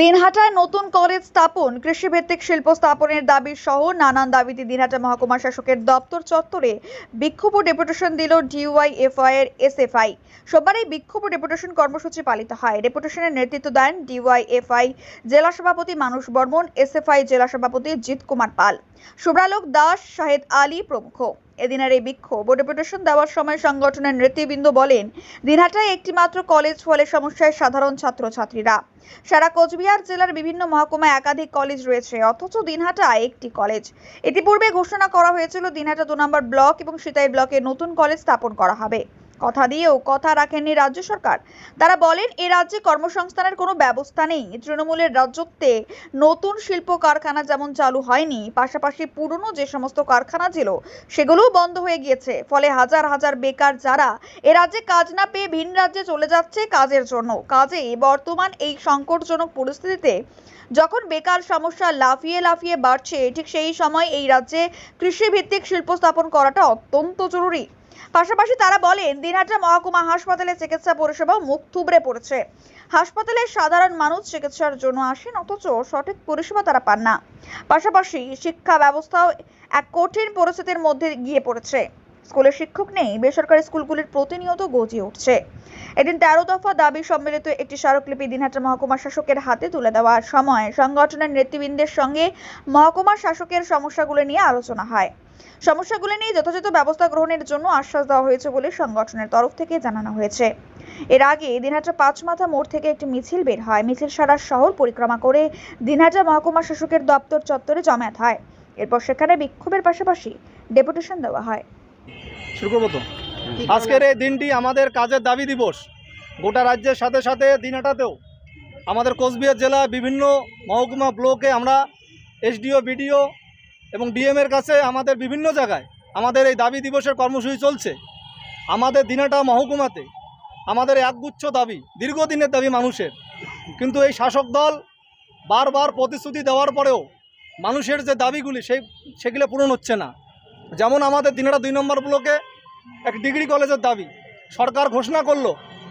দিনহাটায় নতুন কলেজ স্থাপন, কৃষিভিত্তিক শিল্প স্থাপনের দাবি সহ নানান দাবিতে দিনহাটা মহকুমা শাসকের দপ্তর চত্বরে বিক্ষোভ ও ডেপুটেশন দিল ডিওয়াইএফআই এর এসএফআই। সোমবার এই বিক্ষোভ ও ডেপুটেশন কর্মসূচি পালিত হয়। ডেপুটেশনের নেতৃত্ব দেন ডিওয়াইএফআই জেলা সভাপতি মানুষ বর্মন, এসএফআই জেলা সভাপতি জিৎ কুমার পাল। শুভ্রালোক দাস, শাহেদ আলী প্রমুখ। এদিনের এই বিক্ষোভ ও ডেপুটেশন দেওয়ার সময় সংগঠনের নেতৃবৃন্দ বলেন, দিনহাটায় একটি মাত্র কলেজ ফলে সমস্যায় সাধারণ ছাত্রছাত্রীরা। সারা কোচবিহার জেলার বিভিন্ন মহকুমায় একাধিক কলেজ রয়েছে, অথচ দিনহাটায় একটি কলেজ। ইতিপূর্বে ঘোষণা করা হয়েছিল, দিনহাটা দু নম্বর ব্লক এবং সিতাই ব্লকে নতুন কলেজ স্থাপন করা হবে। কথা দিয়েও কথা রাখেননি রাজ্য সরকার। তারা বলেন, এ রাজ্যে কর্মসংস্থানের কোনো ব্যবস্থা নেই। তৃণমূলের রাজ্যত্বে নতুন শিল্প কারখানা যেমন চালু হয়নি, পাশাপাশি পুরনো যে সমস্ত কারখানা ছিল, সেগুলোও বন্ধ হয়ে গিয়েছে। ফলে হাজার হাজার বেকার যারা এ রাজ্যে কাজ না পেয়ে ভিন রাজ্যে চলে যাচ্ছে কাজের জন্য। কাজে বর্তমান এই সংকটজনক পরিস্থিতিতে যখন বেকার সমস্যা লাফিয়ে লাফিয়ে বাড়ছে, ঠিক সেই সময় এই রাজ্যে কৃষিভিত্তিক শিল্প স্থাপন করাটা অত্যন্ত জরুরি। পাশাপাশি তারা বলেন দিনহাটা মহকুমা হাসপাতালে চিকিৎসা পরিষেবাও মুখ থুবড়ে পড়েছে। হাসপাতালে সাধারণ মানুষ চিকিৎসার জন্য আসেন, অথচ সঠিক পরিষেবা তারা পান না। পাশাপাশি শিক্ষা ব্যবস্থাও এক কঠিন পরিস্থিতির মধ্যে গিয়ে পড়েছে। স্কুলে শিক্ষক নেই, বেসরকারি স্কুলগুলির প্রতিনিয়ত গজিয়ে উঠছে। এদিন তেরো দফা দাবি সম্মিলিত একটি স্মারকলিপি দিনহাটা মহকুমা শাসকের হাতে তুলে দেওয়ার সময় সংগঠনের নেতৃবৃন্দের সঙ্গে মহকুমা শাসকের সমস্যাগুলো নিয়ে আলোচনা হয়। সমস্যাগুলো নিয়ে যথাযথ ব্যবস্থা গ্রহণের জন্য আশ্বাস দেওয়া হয়েছে বলে সংগঠনের তরফ থেকে জানানো হয়েছে। এর আগে দিনহাটা পাঁচমাথা মোড় থেকে একটি মিছিল বের হয়। মিছিল সারা শহর পরিক্রমা করে দিনহাটা মহকুমা শাসকের দপ্তর চত্বরে জমায়েত হয়। এরপর সেখানে বিক্ষোভের পাশাপাশি ডেপুটেশন দেওয়া হয়। আজকের এই দিনটি আমাদের কাজের দাবি দিবস। গোটা রাজ্যের সাথে সাথে দিনহাটাতেও আমাদের কোচবিহার জেলায় বিভিন্ন মহকুমা ব্লকে আমরা এসডিও, বিডিও এবং ডিএমের কাছে আমাদের বিভিন্ন জায়গায় আমাদের এই দাবি দিবসের কর্মসূচি চলছে। আমাদের দিনাটা মহকুমাতে, আমাদের একগুচ্ছ দাবি, দীর্ঘদিনের দাবি মানুষের। কিন্তু এই শাসক দল বারবার প্রতিশ্রুতি দেওয়ার পরেও মানুষের যে দাবিগুলি, সেই, সেগুলো পূরণ হচ্ছে না। যেমন আমাদের দিনাটা দুই নম্বর ব্লকে এক ডিগ্রি কলেজের দাবি, সরকার ঘোষণা করল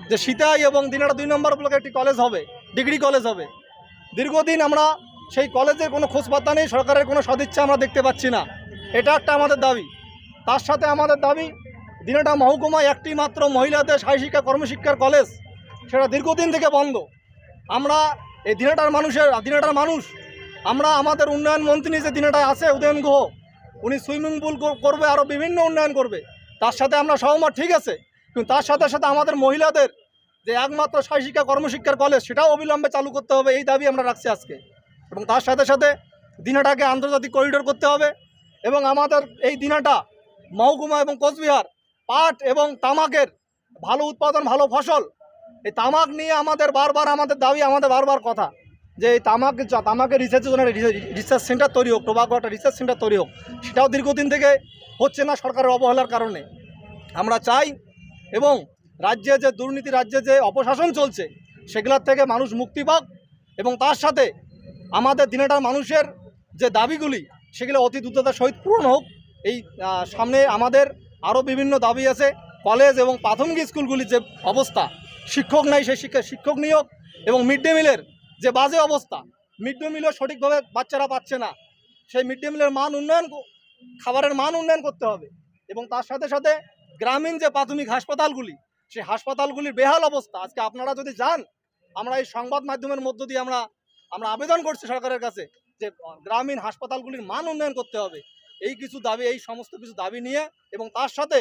যে সীতাই এবং দিনাটা দুই নম্বর ব্লকে একটি কলেজ হবে, ডিগ্রি কলেজ হবে। দীর্ঘদিন আমরা সেই কলেজের কোনো খোঁজ পাত্তা নেই, সরকারের কোনো সদিচ্ছা আমরা দেখতে পাচ্ছি না। এটা একটা আমাদের দাবি। তার সাথে আমাদের দাবি দিনহাটা মহকুমায় একটি মাত্র মহিলাদের শিক্ষা কর্মশিক্ষার কলেজ, সেটা দীর্ঘদিন থেকে বন্ধ। আমরা এই দিনহাটার মানুষের দিনহাটার মানুষ, আমরা আমাদের উন্নয়ন মন্ত্রী যে দিনহাটায় আছে, উদয়ন গুহ, উনি সুইমিং পুল করবে আরও বিভিন্ন উন্নয়ন করবে। তার সাথে আমরা সহমত, ঠিক আছে। কিন্তু তার সাথে সাথে আমাদের মহিলাদের যে একমাত্র শিক্ষা কর্মশিক্ষার কলেজ, সেটাও অবিলম্বে চালু করতে হবে, এই দাবি আমরা রাখছি আজকে। এবং তার সাথে সাথে দিনাটাকে আন্তর্জাতিক করিডোর করতে হবে এবং আমাদের এই দিনাটা মহকুমা এবং কোচবিহার, পাট এবং তামাকের ভালো উৎপাদন, ভালো ফসল, এই তামাক নিয়ে আমাদের বারবার আমাদের দাবি, আমাদের বারবার কথা যে এই তামাক, তামাকের রিসার্চের জন্য রিসার্চ সেন্টার তৈরি হোক, টোবাকো একটা রিসার্চ সেন্টার তৈরি হোক, সেটাও দীর্ঘদিন থেকে হচ্ছে না সরকারের অবহেলার কারণে। আমরা চাই এবং রাজ্যে যে দুর্নীতি, রাজ্যে যে অপশাসন চলছে, সেগুলোর থেকে মানুষ মুক্তি পাক এবং তার সাথে আমাদের দিনেটার মানুষের যে দাবিগুলি, সেগুলো অতি দ্রুততার সহিত পূরণ হোক। এই সামনে আমাদের আরও বিভিন্ন দাবি আছে। কলেজ এবং প্রাথমিক স্কুলগুলির যে অবস্থা, শিক্ষক নাই সেই শিক্ষা, শিক্ষক নিয়োগ এবং মিড ডে মিলের যে বাজে অবস্থা, মিড ডে মিলও সঠিকভাবে বাচ্চারা পাচ্ছে না। সেই মিড ডে মিলের মান উন্নয়ন খাবারের মান উন্নয়ন করতে হবে এবং তার সাথে সাথে গ্রামীণ যে প্রাথমিক হাসপাতালগুলি, সেই হাসপাতালগুলির বেহাল অবস্থা, আজকে আপনারা যদি যান, আমরা এই সংবাদ মাধ্যমের মধ্য দিয়ে আমরা আমরা আবেদন করছি সরকারের কাছে যে গ্রামীণ হাসপাতালগুলির মান উন্নয়ন করতে হবে। এই কিছু দাবি, এই সমস্ত কিছু দাবি নিয়ে এবং তার সাথে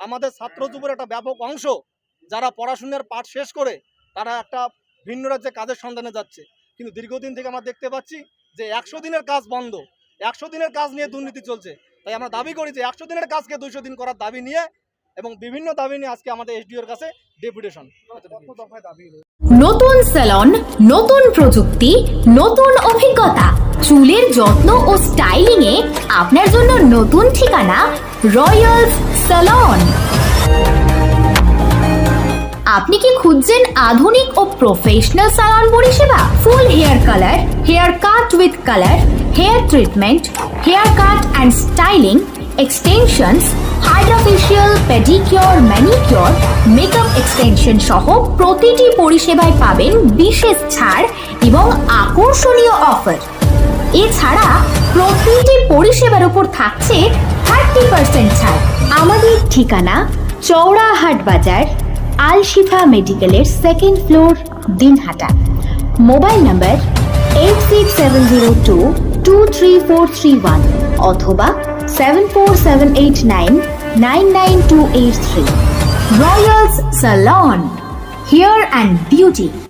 আমাদের ছাত্র যুবের একটা ব্যাপক অংশ যারা পড়াশোনার পাঠ শেষ করে, তারা একটা ভিন্ন রাজ্যে কাজের সন্ধানে যাচ্ছে। কিন্তু দীর্ঘদিন থেকে আমরা দেখতে পাচ্ছি যে একশো দিনের কাজ বন্ধ। একশো দিনের কাজ নিয়ে দুর্নীতি চলছে। তাই আমরা দাবি করি যে একশো দিনের কাজকে দুইশো দিন করার দাবি নিয়ে এবং বিভিন্ন দাবি নিয়ে আজকে আমাদের এসডিওর কাছে ডেপুটেশন নতুন স্যালন নতুন প্রযুক্তি, নতুন অভিজ্ঞতা, চুলের যত্ন ও স্টাইলিং এ আপনার জন্য নতুন ঠিকানা রয়্যাল স্যালন আপনি কি খুঁজছেন আধুনিক ও প্রফেশনাল সালন পরিষেবা? Full hair colour hair cut with colour hair treatment hair cut and styling extensions hydrafacial pedicure manicure makeup extension সহ প্রতিটি পরিষেবায় পাবেন বিশেষ ছাড় এবং আকর্ষণীয় অফার এছাড়া প্রতিটি পরিষেবার উপর থাকছে থার্টি পার্সেন্ট ছাড়। আমাদের ঠিকানা চৌড়াহাট বাজার, আলশিফা মেডিকেলের second floor Dinhata. Mobile number eight six seven zero two two three four three one অথবা seven four seven eight nine nine nine two eight three royals